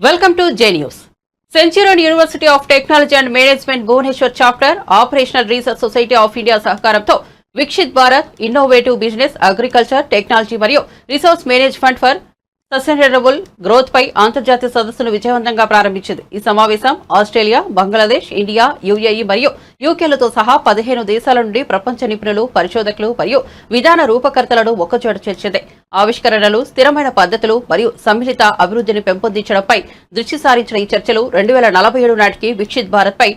Welcome to J news. Centurion university of technology and management Bhubaneswar chapter operational research society of India సహకారంతో Viksit Bharat innovative business agriculture technology మరియు resource management for sustainable growth పై అంతర్జాతీయ సదస్సును విజయవంతంగా ప్రారంభించింది. ఈ సమావేశం Australia Bangladesh India UAE మరియు యూకేలతో సహా పదిహేను దేశాల నుండి ప్రపంచ నిపుణులు పరిశోధకులు మరియు విధాన రూపకర్తలను ఒక్కచోట చేర్చింది. ఆవిష్కరణలు స్థిరమైన పద్ధతులు మరియు సమ్మిళిత అభివృద్ధిని పెంపొందించడంపై దృష్టి సారించిన ఈ చర్చలు రెండు వేల నలభై ఏడు నాటికి విక్షిత్ భారత్ పై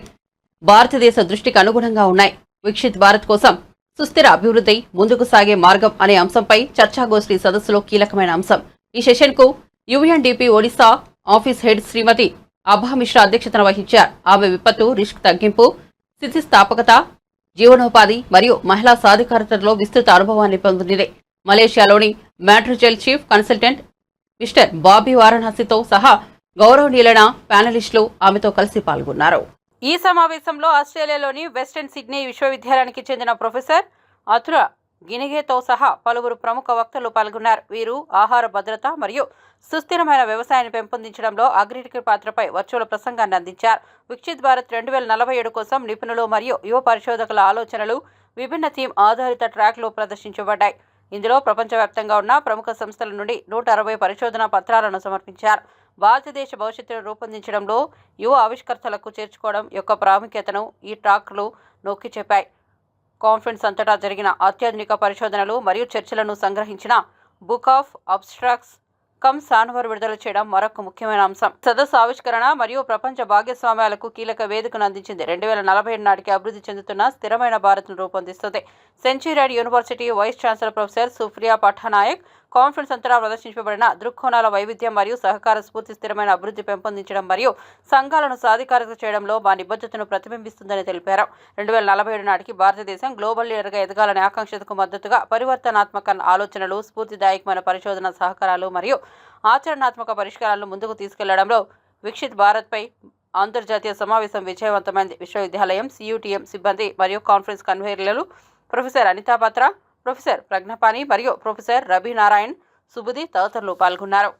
భారతదేశ దృష్టికి అనుగుణంగా ఉన్నాయి. విక్షిత్ భారత్ కోసం సుస్థిర అభివృద్ధి ముందుకు సాగే మార్గం అనే అంశంపై చర్చాగోష్ఠి సదస్సులో కీలకమైన అంశం. ఈ సెషన్కు UNDP Odisha office head Shrimati Abha Mishra అధ్యక్షతన వహించారు. ఆమె విపత్తు రిస్క్ తగ్గింపు స్థితిస్థాపకత జీవనోపాధి మరియు మహిళా సాధికారతలో విస్తృత అనుభవాన్ని పొందింది. మలేషియాలోని మ్యాట్రిజెల్ చీఫ్ కన్సల్టెంట్ మిస్టర్ బాబీ వారణాసితో సహా గౌరవనీయులైన ప్యానలిస్టులు ఆమెతో కలిసి పాల్గొన్నారు. ఈ సమావేశంలో ఆస్ట్రేలియాలోని వెస్టర్న్ సిడ్నీ విశ్వవిద్యాలయానికి చెందిన ప్రొఫెసర్ అథుర గినిగేతో సహా పలువురు ప్రముఖ వక్తలు పాల్గొన్నారు. వీరు ఆహార భద్రత మరియు సుస్థిరమైన వ్యవసాయాన్ని పెంపొందించడంలో అగ్రిటిక్ పాత్రపై వర్చువల్ ప్రసంగాన్ని అందించారు. విక్షిత్ భారత్ రెండు వేల నలభై ఏడు కోసం నిపుణులు మరియు యువ పరిశోధకుల ఆలోచనలు విభిన్న థీమ్ ఆధారిత ట్రాక్లు ప్రదర్శించబడ్డాయి. ఇందులో ప్రపంచవ్యాప్తంగా ఉన్న ప్రముఖ సంస్థల నుండి నూట అరవై పరిశోధనా పత్రాలను సమర్పించారు. భారతదేశ భవిష్యత్తును రూపొందించడంలో యువ ఆవిష్కర్తలకు చేర్చుకోవడం యొక్క ప్రాముఖ్యతను ఈ ట్రాక్లు నొక్కి చెప్పాయి కాన్ఫరెన్స్ అంతటా జరిగిన అత్యాధునిక పరిశోధనలు మరియు చర్చలను సంగ్రహించిన book of abstracts cum souvenir విడుదల చేయడం మరొక ముఖ్యమైన అంశం. సదస్సు ఆవిష్కరణ మరియు ప్రపంచ భాగస్వామ్యాలకు కీలక వేదికను అందించింది. రెండు వేల నలభై ఏడు నాటికి అభివృద్ధి చెందుతున్న స్థిరమైన భారత్ను రూపొందిస్తుంది. Century university vice chancellor professor Supriya Pattanayak conference అంతటా ప్రదర్శించబడిన దృక్కోణాల వైవిధ్యం మరియు సహకార స్ఫూర్తి స్థిరమైన అభివృద్ధి పెంపొందించడం మరియు సంఘాలను సాధికారత చేయడంలో మా నిబద్ధతను ప్రతిబింబిస్తుందని తెలిపారు. రెండు వేల నలభై ఏడు నాటికి భారతదేశం గ్లోబల్ లీడర్గా ఎదగాలనే ఆకాంక్షకు మద్దతుగా పరివర్తనాత్మక ఆలోచనలు స్ఫూర్తిదాయకమైన పరిశోధన సహకారాలు మరియు ఆచరణాత్మక పరిష్కారాలను ముందుకు తీసుకెళ్ళడంలో విక్షిత్ భారత్పై అంతర్జాతీయ సమావేశం విజయవంతమైంది. విశ్వవిద్యాలయం సియుటిఎం సిబ్బంది మరియు కాన్ఫరెన్స్ కన్వీనర్లు ప్రొఫెసర్ అనితా పాత్ర ప్రొఫెసర్ ప్రజ్ఞపాని మరియు ప్రొఫెసర్ రవి నారాయణ్ సుబుది తదితరులు పాల్గొన్నారు.